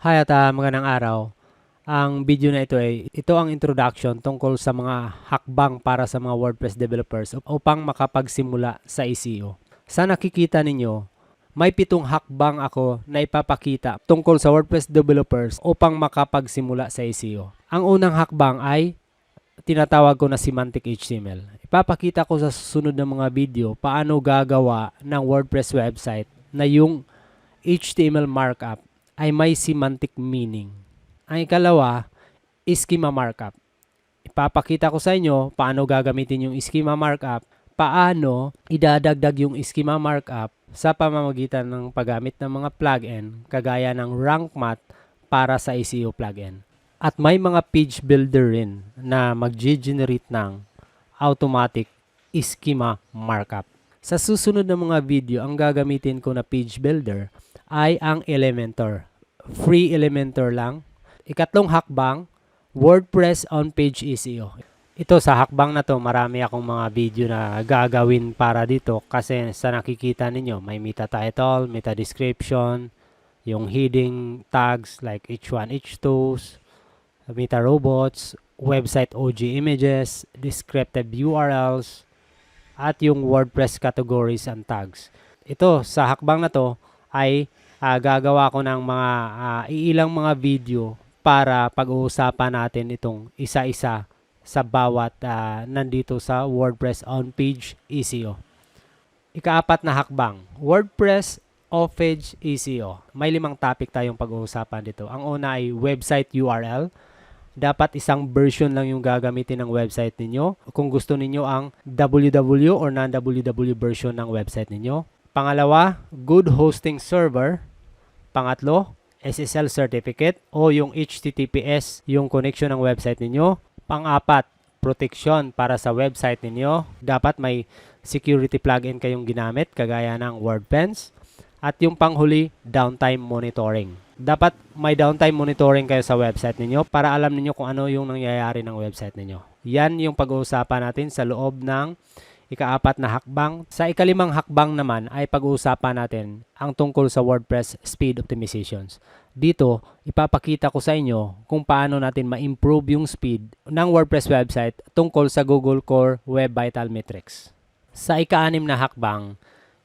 Hi at ah, magandang araw. Ang video na ito ay ito ang introduction tungkol sa mga hakbang para sa mga WordPress developers upang makapagsimula sa SEO. Sa nakikita ninyo, may pitong hakbang ako na ipapakita tungkol sa WordPress developers upang makapagsimula sa SEO. Ang unang hakbang ay tinatawag ko na semantic HTML. Ipapakita ko sa susunod na mga video paano gagawa ng WordPress website na yung HTML markup ay may semantic meaning. Ang ikalawa, schema markup. Ipapakita ko sa inyo paano gagamitin yung schema markup, paano idadagdag yung schema markup sa pamamagitan ng paggamit ng mga plugin kagaya ng rank math para sa SEO plugin. At may mga page builder rin na mag-generate ng automatic schema markup. Sa susunod na mga video, ang gagamitin ko na page builder ay ang Elementor. Free Elementor lang. Ikatlong hakbang, WordPress on page SEO. Ito sa hakbang na to, marami akong mga video na gagawin para dito kasi sa nakikita ninyo, may meta title, meta description, yung heading tags like h1, h2s, meta robots, website OG images, descriptive URLs, at yung WordPress categories and tags. Ito, sa hakbang na to, ay ah, gagawa ko ng mga ah, iilang mga video para pag-uusapan natin itong isa-isa sa bawat ah, nandito sa WordPress on page SEO. Ikaapat na hakbang, WordPress off-page SEO. May limang topic tayong pag-uusapan dito. Ang una ay website URL. Dapat isang version lang yung gagamitin ng website ninyo. Kung gusto ninyo ang www or non-www version ng website ninyo. Pangalawa, good hosting server. Pangatlo, SSL certificate o yung HTTPS yung connection ng website ninyo. Pang-apat, protection para sa website ninyo. Dapat may security plugin kayong ginamit kagaya ng WordFence. At yung panghuli, downtime monitoring. Dapat may downtime monitoring kayo sa website ninyo para alam ninyo kung ano yung nangyayari ng website ninyo. Yan yung pag-uusapan natin sa loob ng ikaapat na hakbang. Sa ikalimang hakbang naman ay pag-uusapan natin ang tungkol sa WordPress speed optimizations. Dito, ipapakita ko sa inyo kung paano natin ma-improve yung speed ng WordPress website tungkol sa Google Core Web Vital Metrics. Sa ikaanim na hakbang,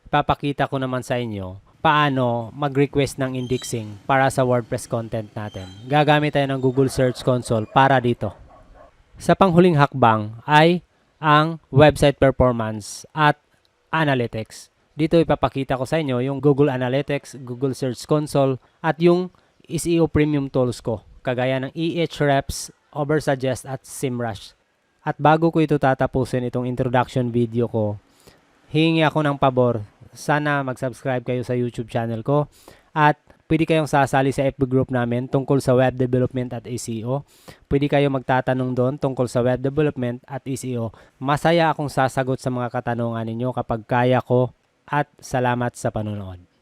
ipapakita ko naman sa inyo paano mag-request ng indexing para sa WordPress content natin. Gagamit tayo ng Google Search Console para dito. Sa panghuling hakbang ay ang website performance at analytics. Dito ipapakita ko sa inyo yung Google Analytics, Google Search Console at yung SEO Premium tools ko kagaya ng Ahrefs, Oversuggest at SEMrush. At bago ko ito tatapusin itong introduction video ko, hingi ako ng pabor. Sana mag-subscribe kayo sa YouTube channel ko at pwede kayong sasali sa FB group namin tungkol sa web development at SEO. Pwede kayo magtatanong doon tungkol sa web development at SEO. Masaya akong sasagot sa mga katanungan ninyo kapag kaya ko at salamat sa panonood.